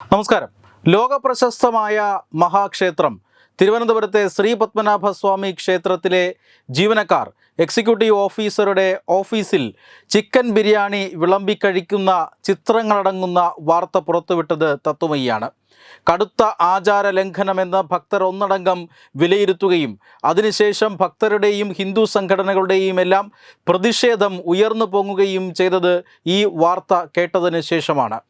നമസ്കാരം. ലോകപ്രശസ്തമായ മഹാക്ഷേത്രം തിരുവനന്തപുരത്തെ ശ്രീ പത്മനാഭസ്വാമി ക്ഷേത്രത്തിലെ ജീവനക്കാർ എക്സിക്യൂട്ടീവ് ഓഫീസറുടെ ഓഫീസിൽ ചിക്കൻ ബിരിയാണി വിളമ്പിക്കഴിക്കുന്ന ചിത്രങ്ങളടങ്ങുന്ന വാർത്ത പുറത്തുവിട്ടത് തത്വമയിയാണ് കടുത്ത ആചാര ലംഘനമെന്ന് ഭക്തർ ഒന്നടങ്കം വിലയിരുത്തുകയും അതിനുശേഷം ഭക്തരുടെയും ഹിന്ദു സംഘടനകളുടെയും എല്ലാം പ്രതിഷേധം ഉയർന്നു പൊങ്ങുകയും ചെയ്തത് ഈ വാർത്ത കേട്ടതിന് ശേഷമാണ്.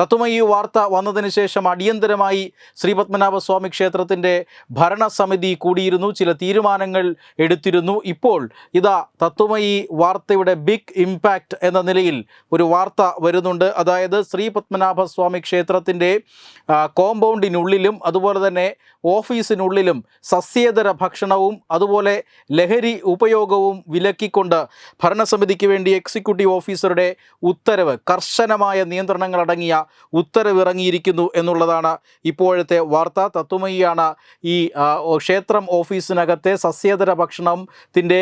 തത്വമയി വാർത്ത വന്നതിന് ശേഷം അടിയന്തരമായി ശ്രീ പത്മനാഭസ്വാമി ക്ഷേത്രത്തിന്റെ ഭരണസമിതി കൂടിയിരുന്നു. ചില തീരുമാനങ്ങൾ എടുത്തിരുന്നു. ഇപ്പോൾ ഇതാ തത്വമയി വാർത്തയുടെ ബിഗ് ഇമ്പാക്റ്റ് എന്ന നിലയിൽ ഒരു വാർത്ത വരുന്നുണ്ട്. അതായത് ശ്രീ പത്മനാഭസ്വാമി ക്ഷേത്രത്തിന്റെ കോമ്പൗണ്ടിനുള്ളിലും അതുപോലെ തന്നെ ഓഫീസിനുള്ളിലും സസ്യേതര ഭക്ഷണവും അതുപോലെ ലഹരി ഉപയോഗവും വിലക്കിക്കൊണ്ട് ഭരണസമിതിക്ക് വേണ്ടി എക്സിക്യൂട്ടീവ് ഓഫീസറുടെ ഉത്തരവ് കർശനമായ നിയന്ത്രണങ്ങൾ അടങ്ങിയ ഉത്തരവ് ഇറങ്ങിയിരിക്കുന്നു എന്നുള്ളതാണ് ഇപ്പോഴത്തെ വാർത്ത. തത്വമയിയാണ് ഈ ക്ഷേത്രം ഓഫീസിനകത്തെ സസ്യേതര ഭക്ഷണത്തിന്റെ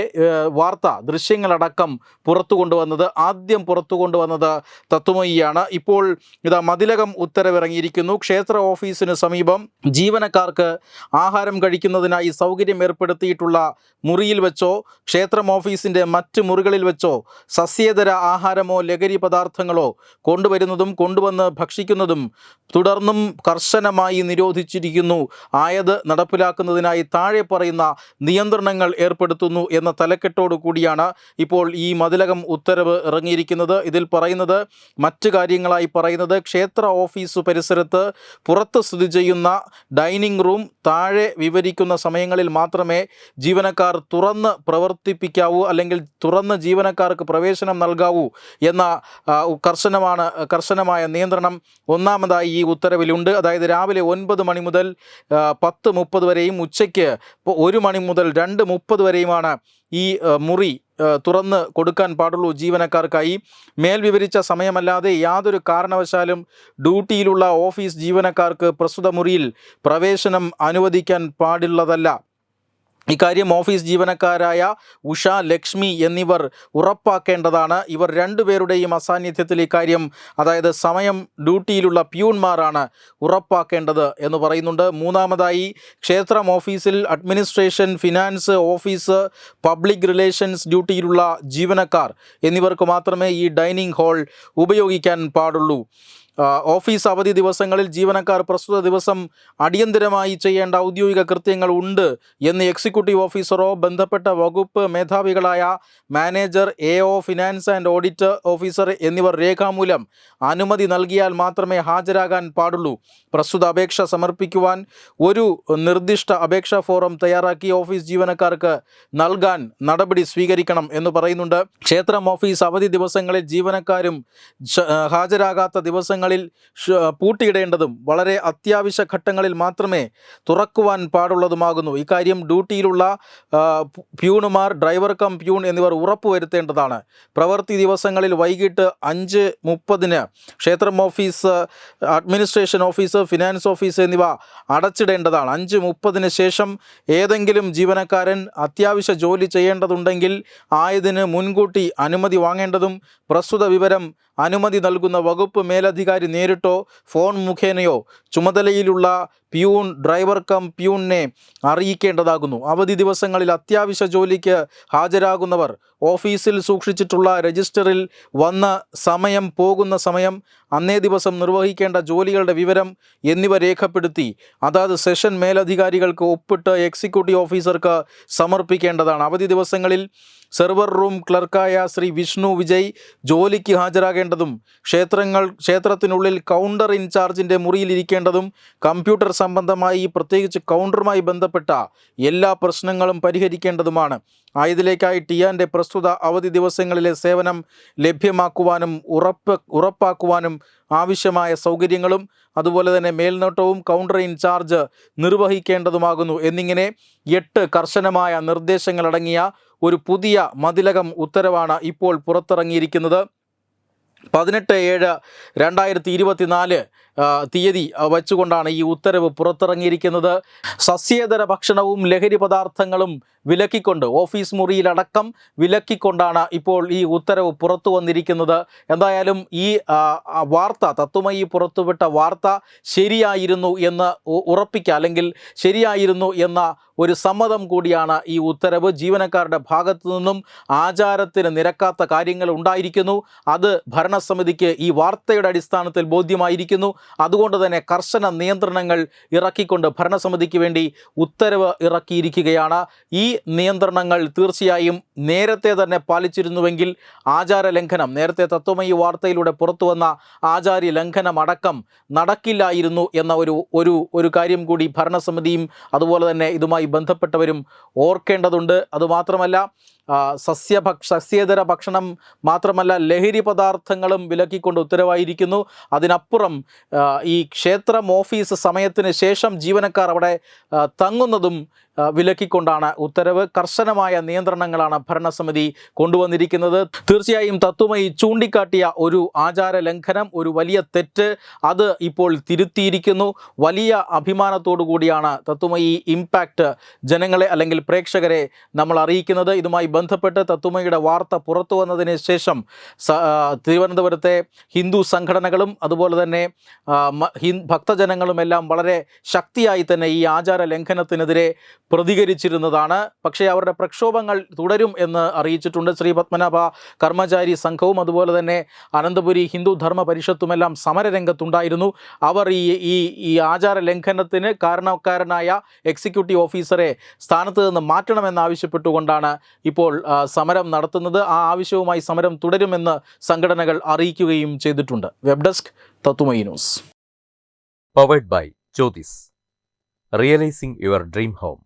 വാർത്ത ദൃശ്യങ്ങളടക്കം പുറത്തു കൊണ്ടുവന്നത് ആദ്യം പുറത്തു കൊണ്ടുവന്നത് തത്വമയിയാണ് ഇപ്പോൾ ഇതാ മതിലകം ഉത്തരവിറങ്ങിയിരിക്കുന്നു. ക്ഷേത്ര ഓഫീസിന് സമീപം ജീവനക്കാർക്ക് ആഹാരം കഴിക്കുന്നതിനായി സൗകര്യം ഏർപ്പെടുത്തിയിട്ടുള്ള മുറിയിൽ വെച്ചോ ക്ഷേത്രം ഓഫീസിന്റെ മറ്റ് മുറികളിൽ വെച്ചോ സസ്യേതര ആഹാരമോ ലഹരി പദാർത്ഥങ്ങളോ കൊണ്ടുവരുന്നതും കൊണ്ടുവന്ന് ഭക്ഷിക്കുന്നതും തുടർന്നും കർശനമായി നിരോധിച്ചിരിക്കുന്നു. ആയത് നടപ്പിലാക്കുന്നതിനായി താഴെ പറയുന്ന നിയന്ത്രണങ്ങൾ ഏർപ്പെടുത്തുന്നു എന്ന തലക്കെട്ടോടു കൂടിയാണ് ഇപ്പോൾ ഈ മതിലകം ഉത്തരവ് ഇറങ്ങിയിരിക്കുന്നത്. ഇതിൽ പറയുന്നത് മറ്റ് കാര്യങ്ങളായി പറയുന്നത് ക്ഷേത്ര ഓഫീസ് പരിസരത്ത് പുറത്ത് സ്ഥിതി ചെയ്യുന്ന ഡൈനിങ് റൂം താഴെ വിവരിക്കുന്ന സമയങ്ങളിൽ മാത്രമേ ജീവനക്കാർ തുറന്ന് പ്രവർത്തിപ്പിക്കാവൂ അല്ലെങ്കിൽ തുറന്ന് ജീവനക്കാർക്ക് പ്രവേശനം നൽകാവൂ എന്ന കർശനമാണ് കർശനമായ നിയന്ത്രണം ഒന്നാമതായി ഈ ഉത്തരവിലുണ്ട്. അതായത് രാവിലെ ഒൻപത് മണി മുതൽ പത്ത് മുപ്പത് വരെയും ഉച്ചയ്ക്ക് ഒരു മണി മുതൽ രണ്ട് മുപ്പത് വരെയുമാണ് ഈ മുറി തുറന്ന് കൊടുക്കാൻ പാടുള്ളൂ ജീവനക്കാർക്കായി. മേൽ വിവരിച്ച സമയമല്ലാതെ യാതൊരു കാരണവശാലും ഡ്യൂട്ടിയിലുള്ള ഓഫീസ് ജീവനക്കാർക്ക് പ്രസ്തുത മുറിയിൽ പ്രവേശനം അനുവദിക്കാൻ പാടുള്ളതല്ല ഇക്കാര്യം ഓഫീസ് ജീവനക്കാരായ ഉഷ ലക്ഷ്മി എന്നിവർ ഉറപ്പാക്കേണ്ടതാണ്. ഇവർ രണ്ടുപേരുടെയും അസാന്നിധ്യത്തിൽ ഇക്കാര്യം അതായത് സമയം ഡ്യൂട്ടിയിലുള്ള പ്യൂൺമാരാണ് ഉറപ്പാക്കേണ്ടത് എന്ന് പറയുന്നുണ്ട്. മൂന്നാമതായി ക്ഷേത്രം ഓഫീസിൽ administration finance office public relations ഡ്യൂട്ടിയിലുള്ള ജീവനക്കാർ എന്നിവർക്ക് മാത്രമേ ഈ ഡൈനിങ് ഹാൾ ഉപയോഗിക്കാൻ പാടുള്ളൂ. ഓഫീസ് അവധി ദിവസങ്ങളിൽ ജീവനക്കാർ പ്രസ്തുത ദിവസം അടിയന്തരമായി ചെയ്യേണ്ട ഔദ്യോഗിക കൃത്യങ്ങൾ ഉണ്ട് എന്ന് എക്സിക്യൂട്ടീവ് ഓഫീസറോ ബന്ധപ്പെട്ട വകുപ്പ് മേധാവികളായ manager A O finance and audit officer എന്നിവർ രേഖാമൂലം അനുമതി നൽകിയാൽ മാത്രമേ ഹാജരാകാൻ പാടുള്ളൂ. പ്രസ്തുത അപേക്ഷ സമർപ്പിക്കുവാൻ ഒരു നിർദ്ദിഷ്ട അപേക്ഷാ ഫോറം തയ്യാറാക്കി ഓഫീസ് ജീവനക്കാർക്ക് നൽകാൻ നടപടി സ്വീകരിക്കണം എന്ന് പറയുന്നുണ്ട്. ക്ഷേത്രം ഓഫീസ് അവധി ദിവസങ്ങളിൽ ജീവനക്കാരും ഹാജരാകാത്ത ദിവസങ്ങളിൽ ഷ- പൂട്ടിയിടേണ്ടതും വളരെ അത്യാവശ്യ ഘട്ടങ്ങളിൽ മാത്രമേ തുറക്കുവാൻ പാടുള്ളതുമാകുന്നു. ഇക്കാര്യം ഡ്യൂട്ടിയിലുള്ള പ്യൂണുമാർ ഡ്രൈവർ കം പ്യൂൺ എന്നിവർ ഉറപ്പുവരുത്തേണ്ടതാണ്. പ്രവൃത്തി ദിവസങ്ങളിൽ വൈകിട്ട് അഞ്ച് മുപ്പതിന് ക്ഷേത്രം office administration office finance office എന്നിവ അടച്ചിടേണ്ടതാണ്. അഞ്ച് മുപ്പതിന് ശേഷം ഏതെങ്കിലും ജീവനക്കാരൻ അത്യാവശ്യ ജോലി ചെയ്യേണ്ടതുണ്ടെങ്കിൽ ആയതിന് മുൻകൂട്ടി അനുമതി വാങ്ങേണ്ടതും പ്രസ്തുത വിവരം അനുമതി നൽകുന്ന വകുപ്പ് മേലധികാരി നേരിട്ടോ? ഫോൺ മുഖേനയോ? ചുമതലയിലുള്ള പ്യൂൺ ഡ്രൈവർ കം പ്യൂണിനെ അറിയിക്കേണ്ടതാകുന്നു. അവധി ദിവസങ്ങളിൽ അത്യാവശ്യ ജോലിക്ക് ഹാജരാകുന്നവർ ഓഫീസിൽ സൂക്ഷിച്ചിട്ടുള്ള രജിസ്റ്ററിൽ വന്ന സമയം പോകുന്ന സമയം അന്നേ ദിവസം നിർവഹിക്കേണ്ട ജോലികളുടെ വിവരം എന്നിവ രേഖപ്പെടുത്തി. അതാത് സെഷൻ മേലധികാരികൾക്ക് ഒപ്പിട്ട് എക്സിക്യൂട്ടീവ് ഓഫീസർക്ക് സമർപ്പിക്കേണ്ടതാണ്. അവധി ദിവസങ്ങളിൽ സെർവർ റൂം ക്ലർക്കായ ശ്രീ വിഷ്ണു വിജയ് ജോലിക്ക് ഹാജരാകേണ്ടതും ക്ഷേത്രങ്ങൾ ക്ഷേത്രത്തിനുള്ളിൽ കൗണ്ടർ ഇൻചാർജിന്റെ മുറിയിലിരിക്കേണ്ടതും കമ്പ്യൂട്ടർ സംബന്ധമായി പ്രത്യേകിച്ച് കൗണ്ടറുമായി ബന്ധപ്പെട്ട എല്ലാ പ്രശ്നങ്ങളും പരിഹരിക്കേണ്ടതുമാണ്. ആയതിലേക്കായി ടിയാന്റെ പ്രസ്തുത അവധി ദിവസങ്ങളിലെ സേവനം ലഭ്യമാക്കുവാനും ഉറപ്പ് ഉറപ്പാക്കുവാനും ആവശ്യമായ സൗകര്യങ്ങളും അതുപോലെ തന്നെ മേൽനോട്ടവും കൗണ്ടർ ഇൻചാർജ് നിർവഹിക്കേണ്ടതുമാകുന്നു. എന്നിങ്ങനെ എട്ട് കർശനമായ നിർദ്ദേശങ്ങളടങ്ങിയ ഒരു പുതിയ മതിലകം ഉത്തരവാണ് ഇപ്പോൾ പുറത്തിറങ്ങിയിരിക്കുന്നത്. പതിനെട്ട് ഏഴ് രണ്ടായിരത്തി ഇരുപത്തിനാല് തീയതി വെച്ചുകൊണ്ടാണ് ഈ ഉത്തരവ് പുറത്തിറങ്ങിയിരിക്കുന്നത്. സസ്യേതര ഭക്ഷണവും ലഹരി പദാർത്ഥങ്ങളും വിലക്കിക്കൊണ്ട് ഓഫീസ് മുറിയിലടക്കം വിലക്കിക്കൊണ്ടാണ് ഇപ്പോൾ ഈ ഉത്തരവ് പുറത്തു വന്നിരിക്കുന്നത്. എന്തായാലും ഈ വാർത്ത തത്വമയി പുറത്തുവിട്ട വാർത്ത ശരിയായിരുന്നു എന്ന് ഉറപ്പിക്കുക അല്ലെങ്കിൽ ശരിയായിരുന്നു എന്ന ഒരു സമ്മതം കൂടിയാണ് ഈ ഉത്തരവ്. ജീവനക്കാരുടെ ഭാഗത്തു നിന്നും ആചാരത്തിന് നിരക്കാത്ത കാര്യങ്ങൾ ഉണ്ടായിരിക്കുന്നു. അത് ഭരണസമിതിക്ക് ഈ വാർത്തയുടെ അടിസ്ഥാനത്തിൽ ബോധ്യമായിരിക്കുന്നു. അതുകൊണ്ട് തന്നെ കർശന നിയന്ത്രണങ്ങൾ ഇറക്കിക്കൊണ്ട് ഭരണസമിതിക്ക് വേണ്ടി ഉത്തരവ് ഇറക്കിയിരിക്കുകയാണ്. ഈ നിയന്ത്രണങ്ങൾ തീർച്ചയായും നേരത്തെ തന്നെ പാലിച്ചിരുന്നുവെങ്കിൽ ആചാര ലംഘനം നേരത്തെ തത്വമയി വാർത്തയിലൂടെ പുറത്തു വന്ന ആചാര്യ ലംഘനം അടക്കം നടക്കില്ലായിരുന്നു എന്ന ഒരു ഒരു ഒരു കാര്യം കൂടി ഭരണസമിതിയും അതുപോലെ തന്നെ ഇതുമായി ബന്ധപ്പെട്ടവരും ഓർക്കേണ്ടതുണ്ട്. അതുമാത്രമല്ല സസ്യഭക്ഷ സസ്യേതര ഭക്ഷണം മാത്രമല്ല ലഹരി പദാർത്ഥങ്ങളും വിലക്കിക്കൊണ്ട് ഉത്തരവായിരിക്കുന്നു. അതിനപ്പുറം ഈ ക്ഷേത്രം ഓഫീസ് സമയത്തിന് ശേഷം ജീവനക്കാർ അവിടെ തങ്ങുന്നതും വിലക്കിക്കൊണ്ടാണ് ഉത്തരവ്. കർശനമായ നിയന്ത്രണങ്ങളാണ് ഭരണസമിതി കൊണ്ടുവന്നിരിക്കുന്നത്. തീർച്ചയായും തത്വമയി ചൂണ്ടിക്കാട്ടിയ ഒരു ആചാര ലംഘനം ഒരു വലിയ തെറ്റ് അത് ഇപ്പോൾ തിരുത്തിയിരിക്കുന്നു. വലിയ അഭിമാനത്തോടു കൂടിയാണ് തത്വമയി ഇമ്പാക്റ്റ് ജനങ്ങളെ അല്ലെങ്കിൽ പ്രേക്ഷകരെ നമ്മൾ അറിയിക്കുന്നത്. ഇതുമായി ബന്ധപ്പെട്ട് തത്വമയുടെ വാർത്ത പുറത്തു വന്നതിന് ശേഷം തിരുവനന്തപുരത്തെ ഹിന്ദു സംഘടനകളും അതുപോലെ തന്നെ ഭക്തജനങ്ങളും എല്ലാം വളരെ ശക്തിയായി തന്നെ ഈ ആചാര ലംഘനത്തിനെതിരെ പ്രതികരിച്ചിരുന്നതാണ്. പക്ഷേ അവരുടെ പ്രക്ഷോഭങ്ങൾ തുടരും എന്ന് അറിയിച്ചിട്ടുണ്ട് ശ്രീ പത്മനാഭ കർമ്മചാരി സംഘവും. അതുപോലെ തന്നെ അനന്തപുരി ഹിന്ദു ധർമ്മ പരിഷത്തുമെല്ലാം സമരരംഗത്തുണ്ടായിരുന്നു. അവർ ഈ ഈ ഈ ആചാര ലംഘനത്തിന് കാരണക്കാരനായ എക്സിക്യൂട്ടീവ് ഓഫീസറെ സ്ഥാനത്ത് നിന്ന് മാറ്റണമെന്നാവശ്യപ്പെട്ടുകൊണ്ടാണ് ഇപ്പോൾ സമരം നടത്തുന്നത്. ആ ആവശ്യവുമായി സമരം തുടരുമെന്ന് സംഘടനകൾ അറിയിക്കുകയും ചെയ്തിട്ടുണ്ട്. വെബ് ഡെസ്ക് തത്തുമൈ news. Powered by Jyothis realising your dream home.